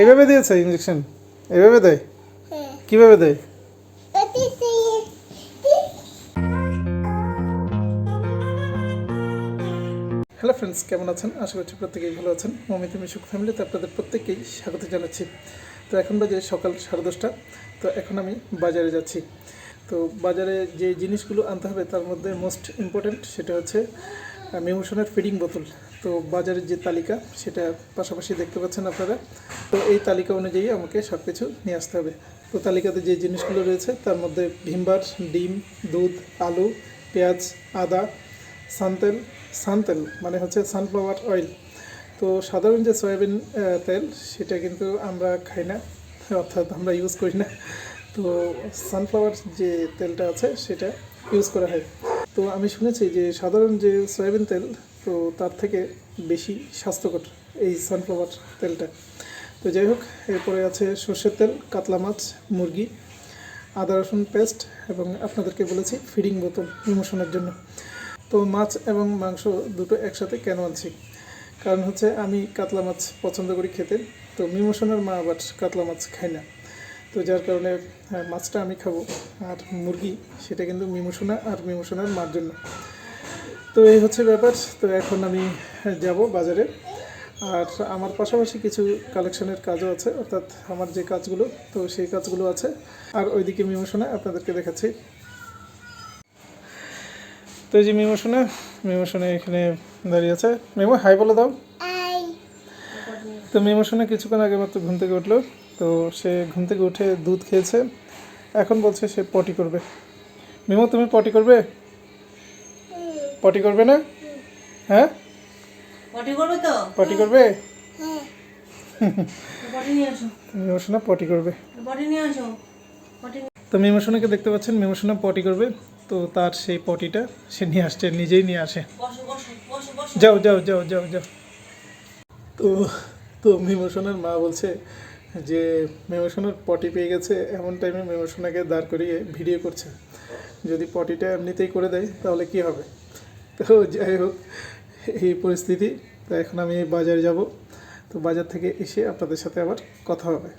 এইভাবে দিয়েছে ইঞ্জেকশন এইভাবে দেয়? হ্যাঁ। কীভাবে দেয়? হ্যালো ফ্রেন্ডস কেমন আছেন? আশা করছি প্রত্যেকেই ভালো আছেন। মমিতা মিশুক ফ্যামিলিতে আপনাদের প্রত্যেককেই স্বাগত জানাচ্ছি। তো এখন বাজে সকাল সাড়ে দশটা। তো এখন আমি বাজারে যাচ্ছি। তো বাজারে যে জিনিসগুলো আনতে হবে তার মধ্যে মোস্ট ইম্পর্ট্যান্ট সেটা হচ্ছে মেমোশনের ফিডিং বোতল তো বাজারের যে তালিকা, সেটা পাশাপাশি দেখতে পাচ্ছেন আপনারা। তো এই তালিকা অনুযায়ী আমাকে সব কিছু নিয়ে আসতে হবে। তো তালিকাতে যে জিনিসগুলো রয়েছে, তার মধ্যে ভিমবার, ডিম, দুধ, আলু, পেঁয়াজ, আদা, সানতেল সানতেল মানে হচ্ছে সানফ্লাওয়ার অয়েল তো সাধারণ যে সয়াবিন তেল, সেটা কিন্তু আমরা খাই না, অর্থাৎ আমরা ইউজ করি না। তো সানফ্লাওয়ার যে তেলটা আছে, সেটা ইউজ করা হয়। তো আমি শুনেছি যে সাধারণ যে সয়াবিন তেল তো তার থেকে বেশি স্বাস্থ্যকর এই সানফ্লাওয়ার তেলটা। তো যাই হোক, এরপরে আছে সর্ষের তেল, কাতলা মাছ, মুরগি, আদা রসুন পেস্ট এবং আপনাদেরকে বলেছি ফিডিং বোতল ইমোশনের জন্য। তো মাছ এবং মাংস দুটো একসাথে কেন আনছি? কারণ হচ্ছে আমি কাতলা মাছ পছন্দ করি খেতে, তো মিমোশনের মা আবার কাতলা মাছ খায় না। তো যার কারণে মাছটা আমি খাব আর মুরগি, সেটা কিন্তু মিমোশনা আর মিমোশনার মার জন্য। তো এই হচ্ছে ব্যাপার। তো এখন আমি যাব বাজারে। আর আমার পাশাপাশি কিছু কালেকশনের কাজও আছে অর্থাৎ আমার যে কাজগুলো তো সেই কাজগুলো আছে। আর ওইদিকে মিমোশনা আপনাদেরকে দেখাচ্ছি। তো এই যে মিমোশনা মিমোশনা এখানে দাঁড়িয়ে আছে। মেমো হাই বলে দাও। তো মিমোশনা কিছুক্ষণ আগে মাত্র ঘুম থেকে উঠল। তো সে ঘুম থেকে উঠে দুধ খেয়েছে। এখন বলছে সে পটি করবে। মিমো তুমি পটি করবে? পটি করবে না? হ্যাঁ? পটি করবে তো? পটি করবে? হ্যাঁ। মিমোশনা পটি করবে। পটি পটি তো মিমোশনাকে দেখতে পাচ্ছেন মিমোশনা পটি করবে। তো তার সেই পটিটা সে নিয়ে আসছে নিজেই নিয়ে আসে। যাও যাও যাও যাও যাও। তো তো মিমোশনের মা বলছে যে মেমোশনের পটি পেয়ে গেছে এমন টাইমে মেমোশনাকে দাঁড় করিয়ে ভিডিও করছে। যদি পটিটা এমনিতেই করে দেয় তাহলে কি হবে? তো যাই হোক এই পরিস্থিতি। তো এখন আমি বাজারে যাব। তো বাজার থেকে এসে আপনাদের সাথে আবার কথা হবে।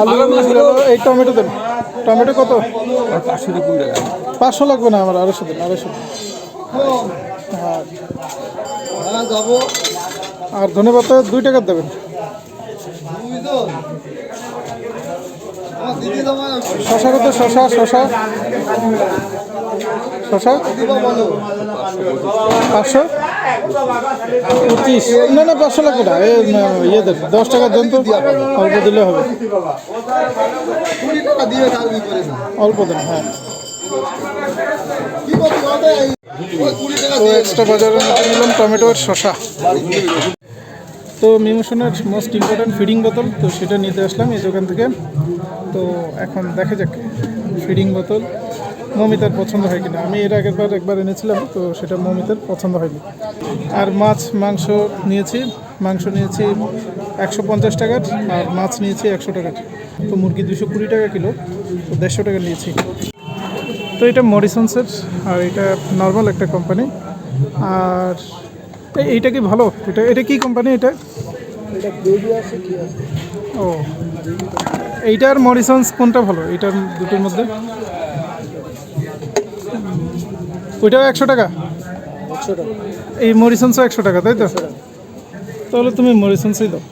আলু এই টমেটো দেন। টমেটো কত? পাঁচশো টাকা। পাঁচশো লাগবে না আমার আড়াইশো দিন আড়াইশো দিন। আর ধন্যবাদ দুই টাকার দেবেন। শশা কত? শশা শশা। পাঁচশো? পঁচিশ? না না, পাঁচশো ইয়ে দেন দশ টাকা দেন তো অল্প দিলে হবে। অল্প দেন হ্যাঁ। এক্সট্রা নিলাম তো মিমোশনের মোস্ট ইম্পর্ট্যান্ট ফিডিং বোতল তো সেটা নিতে আসলাম এই দোকান থেকে। তো এখন দেখা যাক ফিডিং বোতল মমিতার পছন্দ হয় কিনা? আমি এর আগের বার একবার এনেছিলাম, তো সেটা মমিতার পছন্দ হয়নি। আর মাছ, মাংস নিয়েছি মাংস নিয়েছি একশো পঞ্চাশ টাকার, আর মাছ নিয়েছি একশো টাকার। তো মুরগি দুশো কুড়ি টাকা কিলো, তো দেড়শো টাকা নিয়েছি। তো এটা মরিসনসের, আর এটা নর্মাল একটা কোম্পানি। আর এইটা কি ভালো? এটা এটা কি কোম্পানি এটা? ও, এইটার মরিসন্স কোনটা ভালো? এইটার দুটোর মধ্যে? ওইটাও একশো টাকা? এই মরিসন্সও একশো টাকা, তাই তো? তাহলে তুমি মরিসন্সই দাও।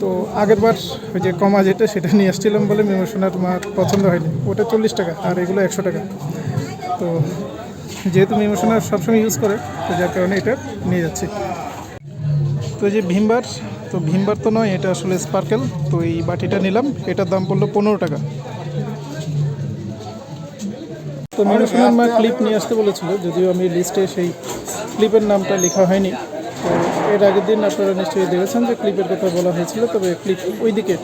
তো আগের বার ওই যে কমা যেটা, সেটা নিয়ে আসছিলাম বলে মেমোশনার মার পছন্দ হয়নি। ওটা চল্লিশ টাকা, আর এগুলো একশো টাকা। তো যেহেতু মেমোশনার সবসময় ইউজ করে, তো যার কারণে এটা নিয়ে যাচ্ছি। তো যে ভীমবার, তো ভীমবার তো নয়, এটা আসলে স্পার্কেল তো এই বাটিটা নিলাম, এটার দাম পড়ল পনেরো টাকা। তো মেমোশনার মা ক্লিপ নিয়ে আসতে বলেছিল, যদিও আমি লিস্টে সেই ক্লিপের নামটা লেখা হয়নি। তো এর আগের দিন আপনারা নিশ্চয়ই দেখেছেন যে ক্লিপের কথা বলা হয়েছিল, তবে ক্লিপ ওই দিকে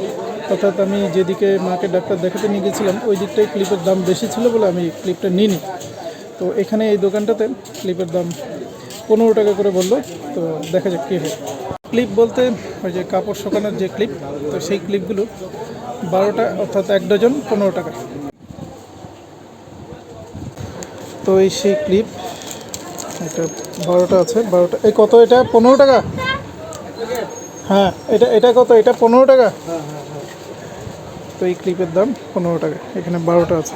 অর্থাৎ আমি যেদিকে মাকে ডাক্তার দেখাতে নিয়ে গেছিলাম, ওই দিকটাই ক্লিপের দাম বেশি ছিল বলে আমি ক্লিপটা নিইনি। তো এখানে এই দোকানটাতে ক্লিপের দাম পনেরো টাকা করে বলল, তো দেখা যাক কী ক্লিপ বলতে ওই যে কাপড় শুকানোর যে ক্লিপ তো সেই ক্লিপগুলো বারোটা, অর্থাৎ এক ডজন পনেরো টাকা। তো এই সেই ক্লিপ। এটা বারোটা আছে বারোটা। এই কত এটা? পনেরো টাকা? হ্যাঁ এটা এটা কত? এটা পনেরো টাকা? তো এই ক্লিপের দাম পনেরো টাকা। এখানে বারোটা আছে।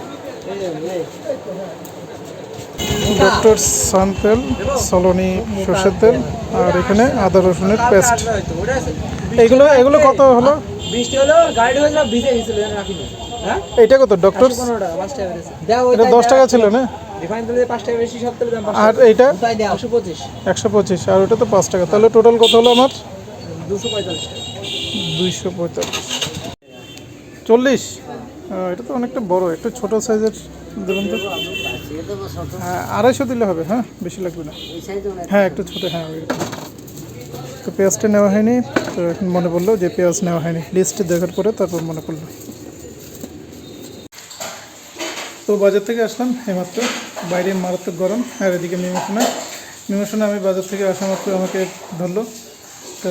ডক্টর সান তেল সলনি সর্ষের তেল আর এখানে আদা রসুনের পেস্ট। এগুলো এগুলো কত হলো? হ্যাঁ? এটা কত? ডক্টর এটা দশ টাকা ছিল না? আর টাকা একশো পঁচিশ। আর ওটা তো পাঁচ টাকা। তাহলে টোটাল কত হলো আমার? দুশো পঁয়তাল্লিশ টাকা। দুইশো পঁয়তাল্লিশ। চল্লিশ? এটা তো অনেকটা বড় একটু ছোট সাইজের দেবেন তো? হ্যাঁ আড়াইশো দিলে হবে হ্যাঁ? বেশি লাগবে না। হ্যাঁ একটু ছোটো হ্যাঁ তো পেঁয়াজটা নেওয়া হয়নি তো এখন মনে পড়ল যে পেঁয়াজ নেওয়া হয়নি। লিস্ট দেখার পরে তারপর মনে পড়ল। তো বাজার থেকে আসলাম এইমাত্র। বাইরে মারাত্মক গরম, আর এদিকে মিমোশনা মিমোশনা আমি বাজার থেকে আসা মাত্র আমাকে ধরলো। তো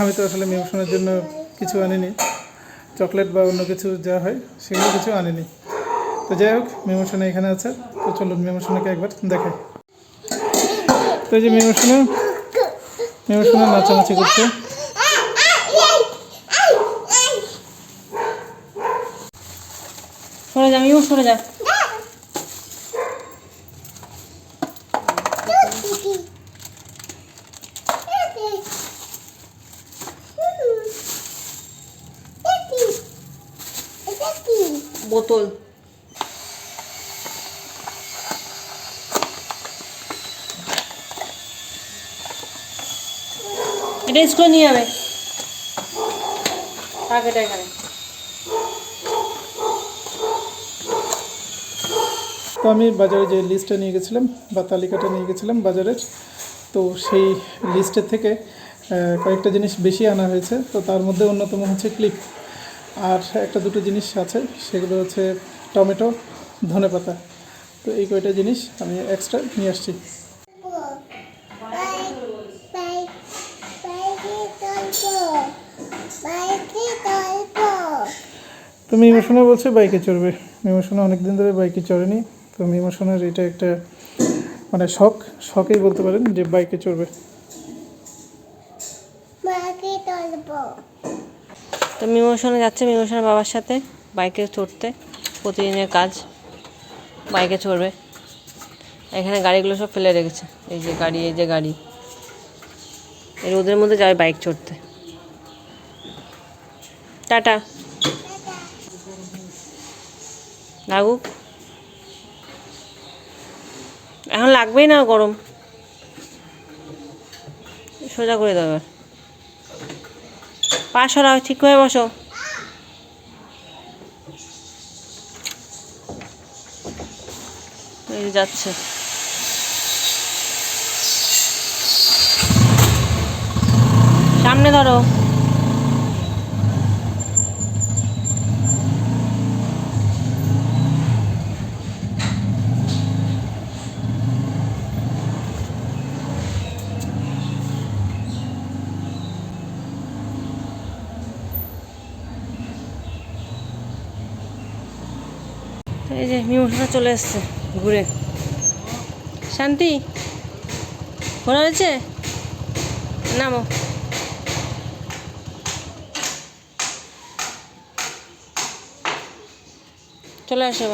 আমি তো আসলে মিমোশনের জন্য কিছু আনিনি। চকলেট বা অন্য কিছু যা হয়, সেগুলো কিছু আনিনি। তো যাই হোক মিমোশনা এখানে আছে। তো চলুন মিমোশনাকে একবার দেখাই। তো এই যে মিমোশনা মিমোশনা নাচানাচি করছে। সরে যা আমিও সরে যা বোতল এটা স্কুলে নিয়ে যাবে। এখানে। তো আমি বাজারে যে লিস্টটা নিয়ে গেছিলাম বা তালিকাটা নিয়ে গেছিলাম বাজারের তো সেই লিস্টের থেকে কয়েকটা জিনিস বেশি আনা হয়েছে। তো তার মধ্যে অন্যতম হচ্ছে ক্লিপ। আর একটা দুটো জিনিস আছে, সেগুলো হচ্ছে টমেটো, ধনেপাতা। তো এই কয়টা জিনিস আমি এক্সট্রা নিয়ে আসছি। তো মিমোশনা বলছে বাইকে চড়বে। মিমোশনা অনেক দিন ধরে বাইকে চড়েনি। তো মিমোশনার এটা একটা মানে শখ শখেই বলতে পারেন যে বাইকে চড়বে। তো মিমোশনে যাচ্ছে মিমোশনের বাবার সাথে বাইকে চড়তে প্রতিদিনের কাজ বাইকে চড়বে। এখানে গাড়িগুলো সব ফেলে রেখেছে এই যে গাড়ি এই যে গাড়ি। এই রোদের মধ্যে যাবে বাইক চড়তে। টাটা। লাগুক। এখন লাগবেই না গরম। সোজা করে দেবে পা সরাও, ঠিক হয়ে বসো। যাচ্ছে। সামনে ধরো। এই চলে এসছে ঘুরে। শান্তি ঘোরা হয়েছে? নামো। চলে আসো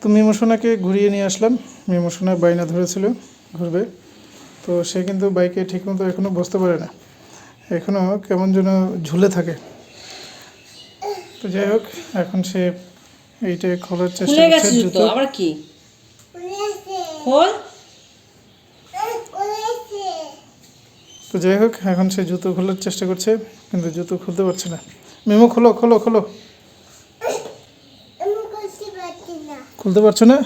তো মিমোশনাকে ঘুরিয়ে নিয়ে আসলাম। মিমোশনা বাইনা ধরেছিল। ঘুরবে। তো সে কিন্তু বাইকে ঠিকমতো এখনও বসতে পারে না। এখনও কেমন যেন ঝুলে থাকে। তো যাই হোক এখন সে এইটা খোলার চেষ্টা করছে জুতো। আবার কি? খোল। তো যাই হোক এখন সে জুতো খোলার চেষ্টা করছে কিন্তু জুতো খুলতে পারছে না। মেমো খোলো খোলো খোলো। খুলতে পারছ না।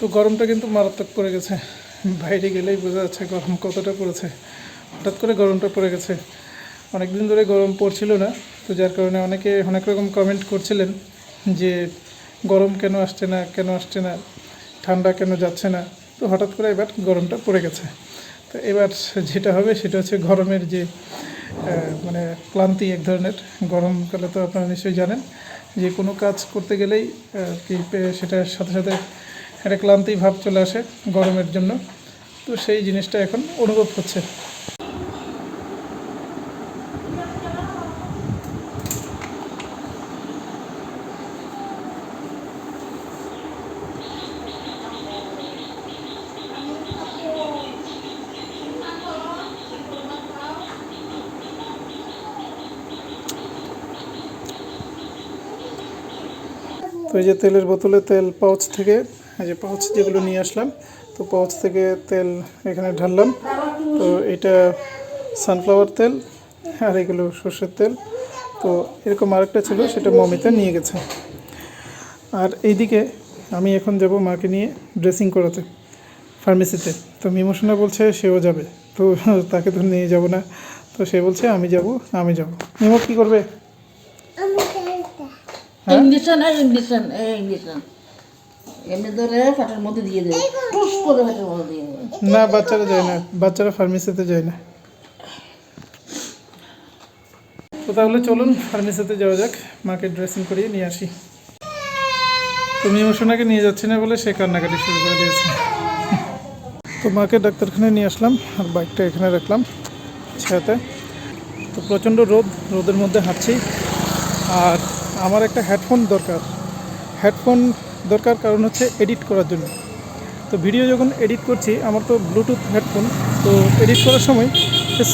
তো গরমটা কিন্তু মারাত্মক পড়ে গেছে। বাইরে গেলেই বোঝা যাচ্ছে গরম কতটা পড়েছে। হঠাৎ করে গরমটা পড়ে গেছে। অনেক দিন ধরে গরম পড়ছিল না, তো যার কারণে অনেকে অনেক রকম কমেন্ট করছিলেন যে গরম কেন আসছে না, কেন আসছে না, ঠান্ডা কেন যাচ্ছে না। তো হঠাৎ করে এবার গরমটা পড়ে গেছে। তো এবার যেটা হবে সেটা হচ্ছে গরমের যে মানে ক্লান্তি এক ধরনের। গরমকালে তো আপনারা নিশ্চয়ই জানেন যে কোনো কাজ করতে গেলেই কি সেটার সাথে সাথে একটা ক্লান্তি ভাব চলে আসে গরমের জন্য। তো সেই জিনিসটা এখন অনুভব হচ্ছে। তো এই যে তেলের বোতলে তেল পাউচ থেকে, এই যে পাউচ যেগুলো নিয়ে আসলাম, তো পাউচ থেকে তেল এখানে ঢাললাম। তো এটা সানফ্লাওয়ার তেল, আর এগুলো সর্ষের তেল। তো এরকম আরেকটা ছিল, সেটা মমিতা নিয়ে গেছে। আর এইদিকে আমি এখন যাব মাকে নিয়ে ড্রেসিং করাতে ফার্মেসিতে তো মিমোশনা বলছে, সেও যাবে। তো তাকে তো নিয়ে যাব না। তো সে বলছে, আমি যাব আমি যাব। মিমো কী করবে? ইঞ্জেকশন আর ইঞ্জেকশন এই ইঞ্জেকশন। এমনি ধরে ফাটার মধ্যে দিয়ে দেবে। টুস করে ফাটার মধ্যে দিয়ে দেবে। না বাচ্চারা যায় না। বাচ্চারা ফার্মেসিতে যায় না। তো তাহলে চলুন ফার্মেসিতে যাওয়া যাক। মাকে ড্রেসিং করিয়ে নিয়ে আসি। তুমি ওষুনাকে নিয়ে যাচ্ছি না বলে সে কান্নাকাটি শুরু করে দিয়েছে। তো মাকে ডাক্তারখানায় নিয়ে আসলাম আর বাইকটা এখানে রাখলাম ছায়াতে। তো প্রচণ্ড রোদ রোদের মধ্যে হাঁটছি। আর আমার একটা হেডফোন দরকার। হেডফোন দরকার কারণ হচ্ছে এডিট করার জন্য। তো ভিডিও যখন এডিট করছি, আমার তো ব্লুটুথ হেডফোন তো এডিট করার সময়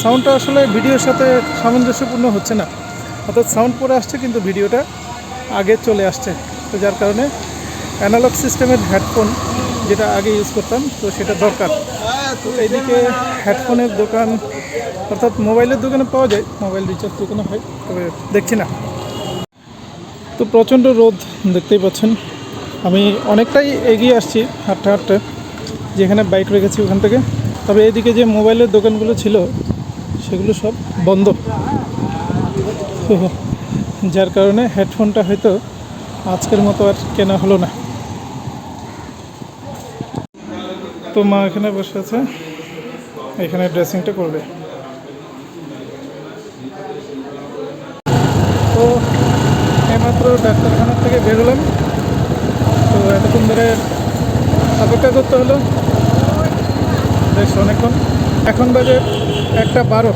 সাউন্ডটা আসলে ভিডিওর সাথে সামঞ্জস্যপূর্ণ হচ্ছে না। অর্থাৎ সাউন্ড পরে আসছে, কিন্তু ভিডিওটা আগে চলে আসছে। তো যার কারণে অ্যানালগ সিস্টেমের হেডফোন যেটা আগে ইউজ করতাম, তো সেটা দরকার। তো এইদিকে হেডফোনের দোকান, অর্থাৎ মোবাইলের দোকানে পাওয়া যায় মোবাইল রিচার্জ দোকানে হয়, তবে দেখছি না। তো প্রচণ্ড রোদ দেখতেই পাচ্ছেন। আমি অনেকটাই এগিয়ে আসছি হাঁটতে হাঁটতে, যেখানে বাইক রেখেছি ওখান থেকে। তবে এদিকে যে মোবাইলের দোকানগুলো ছিল, সেগুলো সব বন্ধ। তো যার কারণে হেডফোনটা হয়তো আজকের মতো আর কেনা হলো না। তো মা এখানে বসে আছে। এখানে ড্রেসিংটা করবে। তো এইমাত্র ডাক্তারখানা থেকে বেরোলাম তো এতক্ষণ ধরে অপেক্ষা করতে হলো। বেশ, অনেকক্ষণ। এখন বাজে একটা বারো।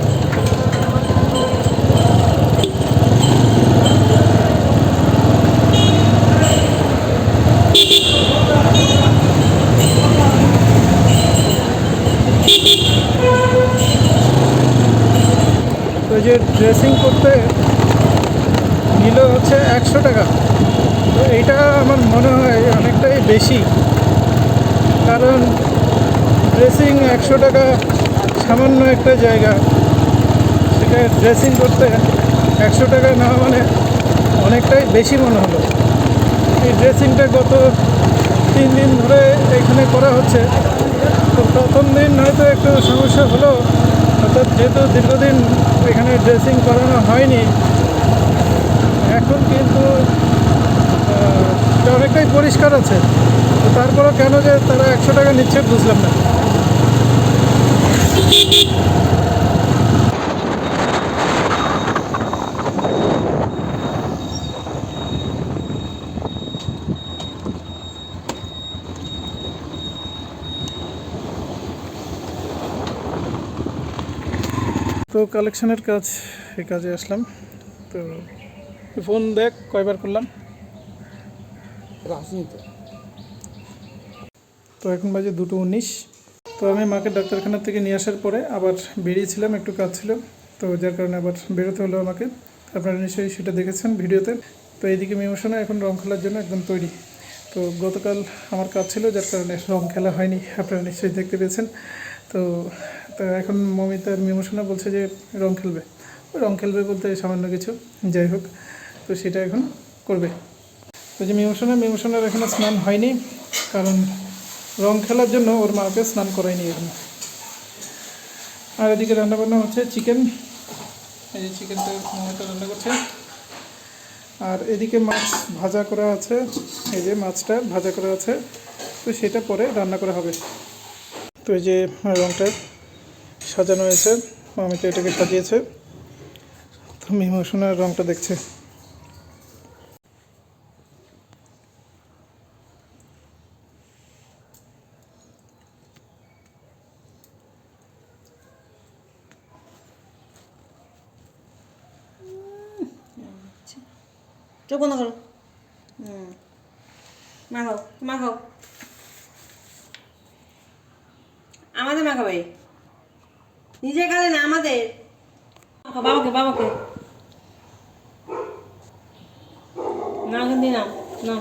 যে ড্রেসিং করতে নিল হচ্ছে একশো টাকা। তো এইটা আমার মনে হয় অনেকটাই বেশি। কারণ ড্রেসিং একশো টাকা সামান্য একটা জায়গা। সেটা ড্রেসিং করতে একশো টাকা নেওয়া মানে অনেকটাই বেশি মনে হলো। এই ড্রেসিংটা গত তিন দিন ধরে এখানে করা হচ্ছে। তো প্রথম দিন হয়তো একটু সমস্যা হলো। অর্থাৎ যেহেতু দীর্ঘদিন এখানে ড্রেসিং করানো হয়নি এখন কিন্তু অনেকটাই পরিষ্কার আছে। তো কেন যে তারা একশো টাকা নিচ্ছে বুঝলাম না। তো কালেকশনের কাজ এই কাজে আসলাম। তো ফোন দেখ কয়বার করলাম? তো এখন বাজে দুটো উনিশ। তো আমি মাকে ডাক্তারখানা থেকে নিয়ে আসার পরে আবার বেরিয়েছিলাম একটু কাজ ছিল তো যার কারণে আবার বেরোতে হলো আমাকে। আপনারা নিশ্চয়ই সেটা দেখেছেন ভিডিওতে। তো এইদিকে মিমোশনে এখন রং খেলার জন্য একদম তৈরি। তো গতকাল আমার কাজ ছিল যার কারণে রং খেলা হয়নি আপনারা নিশ্চয়ই দেখতে পেয়েছেন। তো তো এখন মমিতার মিমোশনা বলছে যে রং খেলবে। রং খেলবে বলতে সামান্য কিছু। যাই হোক তো সেটা এখন করবে। তো যে মিমোশনা মিমোশনার এখনও স্নান হয়নি, কারণ রং খেলার জন্য ওর মাকে স্নান করায়নি এখনও। আর এদিকে রান্নাবান্না হচ্ছে চিকেন। এই যে চিকেনটা রান্না করছে। আর এদিকে মাছ ভাজা করা আছে, এই যে মাছটা ভাজা করা আছে, তো সেটা পরে রান্না করা হবে। তো এই যে রঙটা সাজানো হয়েছে আমি তো এটাকে সাজিয়েছে। তো মিমোশনের রঙটা দেখছে। বন্ধ করো। হুম। মাখাও মাখাও। আমাদের মাখাবে। নিজের গালে না আমাদের? বাবাকে বাবাকে। না কিন্তু নাও নাও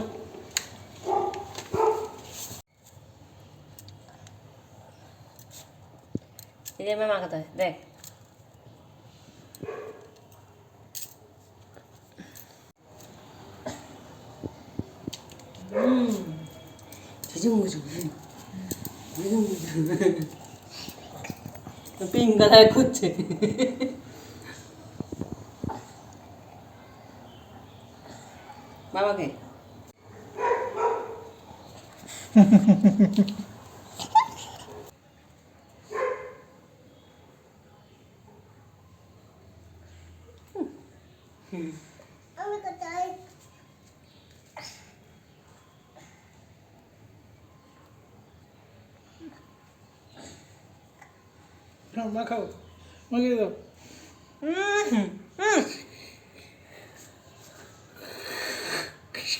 এই যে আমার মাখাতে হয় দেখ পিঙ্ক কালার করছে বাবাকে আমি কোথায় হ্যাঁ মাখাও মাখিয়ে দাও।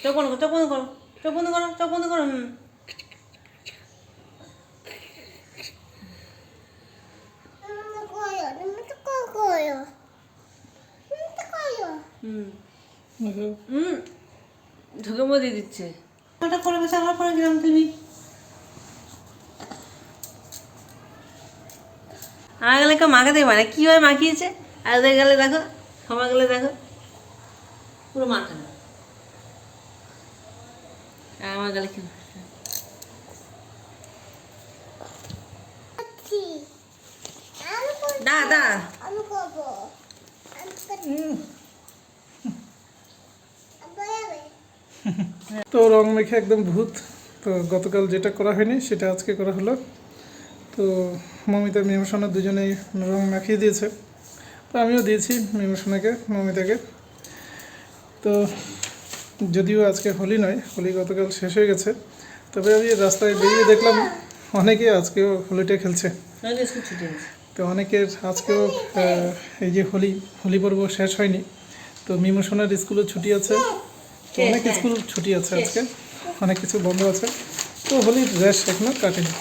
চোখ বন্ধ করো চোখ বন্ধ করো চোখ বন্ধ করো চোখ বন্ধ করো হুম। ঢুকে মধ্যে দিচ্ছে। ওটা করে বেশি আমার পরে গেলাম তুমি। আমার গেলে কেউ মাখাতে পারে কীভাবে মাখিয়েছে? আর ওদের গেলে দেখো আমার গেলে দেখো পুরো মাখানো। আর আমার গেলে কি দা দা তো রং মেখে একদম ভূত। তো গতকাল যেটা করা হয়নি সেটা আজকে করা হলো। তো মমিতা মিমোসনা দুজনেই রং মাখিয়ে দিয়েছে। তো আমিও দিয়েছি মিমোসনাকে মমিতাকে। তো যদিও আজকে হোলি নয় হোলি গতকাল শেষ হয়ে গেছে। তবে আমি রাস্তায় বেরিয়ে দেখলাম অনেকে আজকেও হোলিটা খেলছে। তো অনেকের আজকেও এই যে হোলি হোলি পর্ব শেষ হয়নি। তো মিমোশনের স্কুলও ছুটি আছে। তো অনেক স্কুল ছুটি আছে আজকে। অনেক কিছু বন্ধ আছে। তো হোলির রেশ এখনও কাটেনি।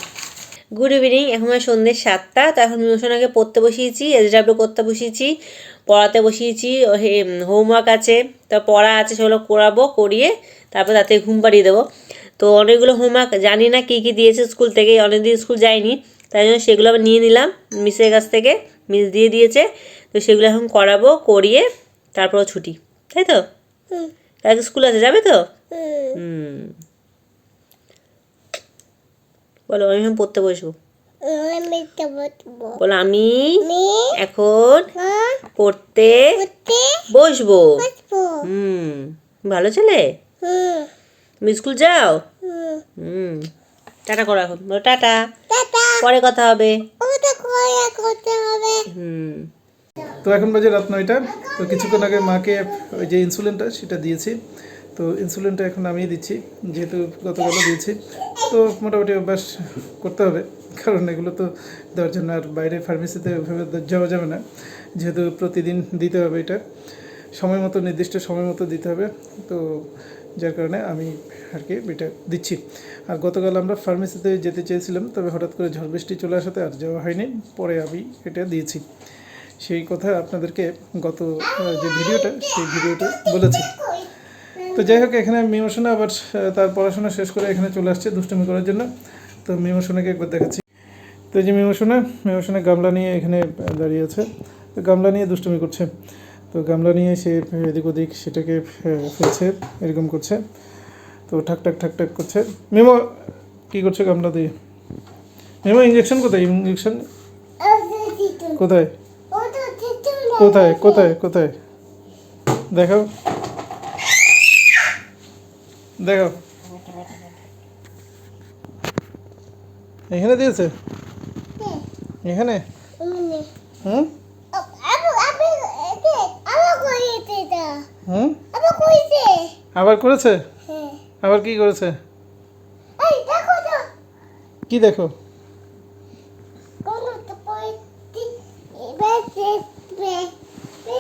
গুড ইভিনিং এখন আমার সন্ধ্যে সাতটা। তো এখন মিমোশনাকে পড়তে বসিয়েছি এসডাব্লিউ করতে বসিয়েছি পড়াতে বসিয়েছি হোমওয়ার্ক আছে তা পড়া আছে সেগুলো করাবো করিয়ে তারপর তাতে ঘুম পাড়িয়ে দেবো। তো অনেকগুলো হোমওয়ার্ক জানি না কী কী দিয়েছে স্কুল থেকে অনেকদিন স্কুল যায়নি তাই জন্য সেগুলো আবার নিয়ে নিলাম মিসের কাছ থেকে মিস দিয়ে দিয়েছে তো সেগুলো এখন করাবো করিয়ে তারপর ছুটি তাই তো? কালকে স্কুল আছে যাবে তো? হুম। বলো আমি এখন পড়তে বসবো। বলো আমি এখন পড়তে বসবো। বসবো। হুম ভালো ছেলে? তুমি স্কুল যাও? হুম। টাটা করো এখন। বলো টাটা। টাটা। পরে কথা হবে। ওটা করে করতে হবে। হুম। তো এখন বাজে রাত নয়টা। তো কিছুক্ষণ আগে মাকে ওই যে ইনসুলিনটা সেটা দিয়েছি। তো ইনসুলিনটা এখন আমিই দিচ্ছি, যেহেতু গতকালও দিয়েছি। তো মোটামুটি অভ্যাস করতে হবে, কারণ এগুলো তো দেওয়ার জন্য আর বাইরে ফার্মেসিতে ওইভাবে যাওয়া যাবে না। যেহেতু প্রতিদিন দিতে হবে এটা, সময় মতো, নির্দিষ্ট সময় মতো দিতে হবে। তো যার কারণে আমি আর কি এটা দিচ্ছি। আর গতকাল আমরা ফার্মেসিতে যেতে চেয়েছিলাম, তবে হঠাৎ করে ঝড় বৃষ্টি চলে আসাতে আর যাওয়া হয়নি। পরে আমি এটা দিয়েছি। সেই কথা আপনাদেরকে গত যে ভিডিওটা সেই ভিডিওটা বলেছি। তো যাই হোক, এখানে মিমোশনা আবার তার পড়াশোনা শেষ করে এখানে চলে আসছে দুষ্টুমি করার জন্য। তো মিমোশনাকে একবার দেখাচ্ছি। তো এই যে মিমোশনা মিমোশনা গামলা নিয়ে এখানে দাঁড়িয়ে আছে। তো গামলা নিয়ে দুষ্টুমি করছে। তো গামলা নিয়ে সে এদিক ওদিক সেটাকে ফেলছে, এরকম করছে। তো ঠাক ঠাক ঠাক ঠাক করছে। মেমো, কী করছে গামলা দিয়ে? মেমো ইঞ্জেকশন কোথায়? ইঞ্জেকশন কোথায়? কোথায়? কোথায়? কোথায়? দেখাও। দেখাও এখানে দিয়েছে? এখানে? হুম? হুম? আবার করেছে? হ্যাঁ। আবার কি করেছে? কি দেখো কোন তো কইতে এবার বে বে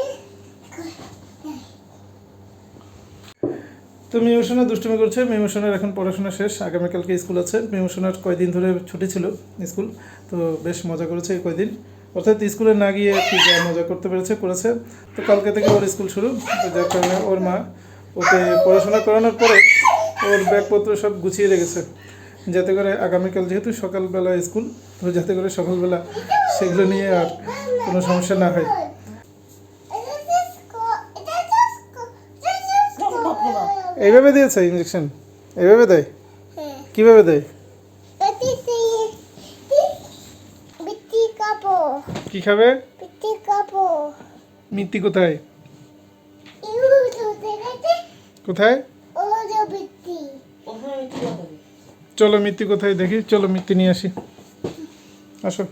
তো মিমোশনা দুষ্টুমি করছে, মিমোশনার এখন পড়াশোনা শেষ, আগামীকালকে স্কুল আছে। মিমোশনার কয়দিন ধরে ছুটি ছিল স্কুল, তো বেশ মজা করেছে এই কয়দিন। অর্থাৎ স্কুলে না গিয়ে একটু যা মজা করতে পেরেছে, করেছে। তো কালকে থেকে ওর স্কুল শুরু তো যার কারণে ওর মা ওকে পড়াশোনা করানোর পরে ওর ব্যাগপত্র সব গুছিয়ে রেখেছে। যাতে করে আগামীকাল যেহেতু সকালবেলা স্কুল, তো যাতে করে সকালবেলা সেগুলো নিয়ে আর কোনো সমস্যা না হয় এটা ডিসকো এটা ডিসকো ডিসকো এইভাবে দিয়েছে ইঞ্জেকশন এইভাবে দেয়? হ্যাঁ। কীভাবে দেয়? কী? খাবে. মিত্তি কোথায়? কোথায়. চলো মিত্তি কোথায় দেখি চলো মিত্তি নিয়ে আসি। আসো।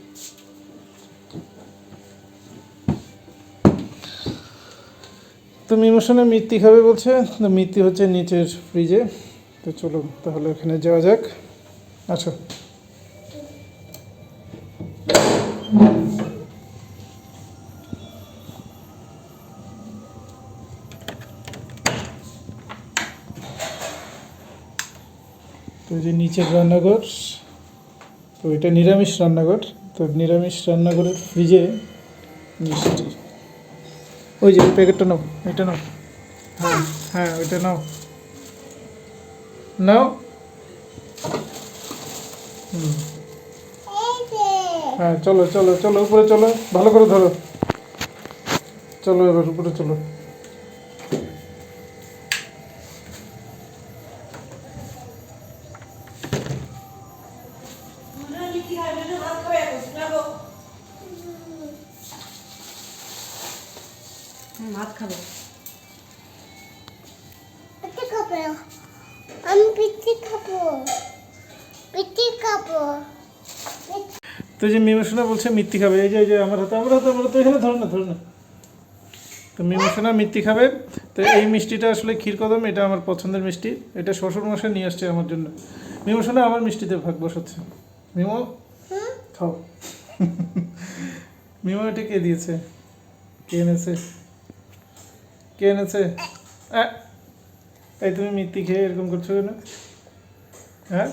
তুমি ইমোশনে মিত্তি খাবে বলছে, তো মিত্তি হচ্ছে নিচের ফ্রিজে তো চলো তাহলে ওখানে যাওয়া যাক। আসো। তো যে নিচের রান্নাঘর, তো এটা নিরামিষ রান্নাঘর। তো নিরামিষ রান্নাঘরের ফ্রিজে মিষ্টি। ওই যে প্যাকেটটা নাও, এটা নাও। হ্যাঁ হ্যাঁ ওইটা নাও। নাও। হুম। হ্যাঁ চলো চলো চলো, উপরে চলো, ভালো করে ধরো। চলো এবার, উপরে চলো। ভাত খাবে। খাব। আমি পিটি খাব। পিটি খাব। তো যে মিমোশনা বলছে মিথ্যি খাবে। এই যে এই যে আমার হাতে আমার হাতে আমার হাতে এখানে ধরো না ধরো না। তো মিমোশনা মিথ্যি খাবে। তো এই মিষ্টিটা আসলে ক্ষীর কদম এটা আমার পছন্দের মিষ্টি। এটা শ্বশুর মশাই নিয়ে আসছে আমার জন্য। মিমোশনা আমার মিষ্টিতে ভাগ বসাচ্ছে। মিমো খাও। মিমো এটা কে দিয়েছে? কে এনেছে? কে এনেছে? এই তুমি মিথ্যি খেয়ে এরকম করছ কেন? হ্যাঁ?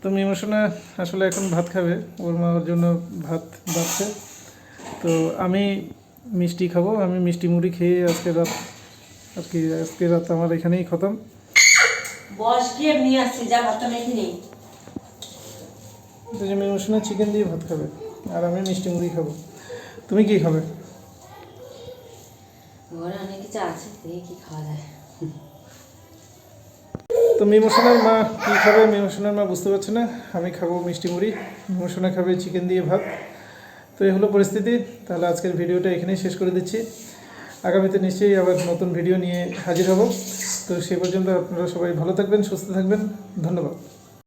তো মিমোশনা আসলে এখন ভাত খাবে। ওর মা ওর জন্য ভাত বাড়ছে। তো আমি মিষ্টি খাব। আমি মিষ্টি মুড়ি খেয়ে আজকে রাত আর কি আজকে রাত আমার এখানেই খতম। বস গিয়ে নিয়ে আসছি যা ভাতটা মেখে নেই। তো যে চিকেন দিয়ে ভাত খাবে। আর আমি মিষ্টি মুড়ি খাব। তুমি কি খাবে? ঘরে অনেক কিছু আছে, দেখি খাওয়া যায়। তো মিমোশনার মা কী খাবে? মিমোশনার মা বুঝতে পারছে না। আমি খাব মিষ্টি মুড়ি। মিমোশনা খাবে চিকেন দিয়ে ভাত। তো এই হলো পরিস্থিতি। তাহলে আজকের ভিডিওটা এখানেই শেষ করে দিচ্ছি। আগামীতে নিশ্চয়ই আবার নতুন ভিডিও নিয়ে হাজির হব। তো সেই পর্যন্ত আপনারা সবাই ভালো থাকবেন, সুস্থ থাকবেন। ধন্যবাদ।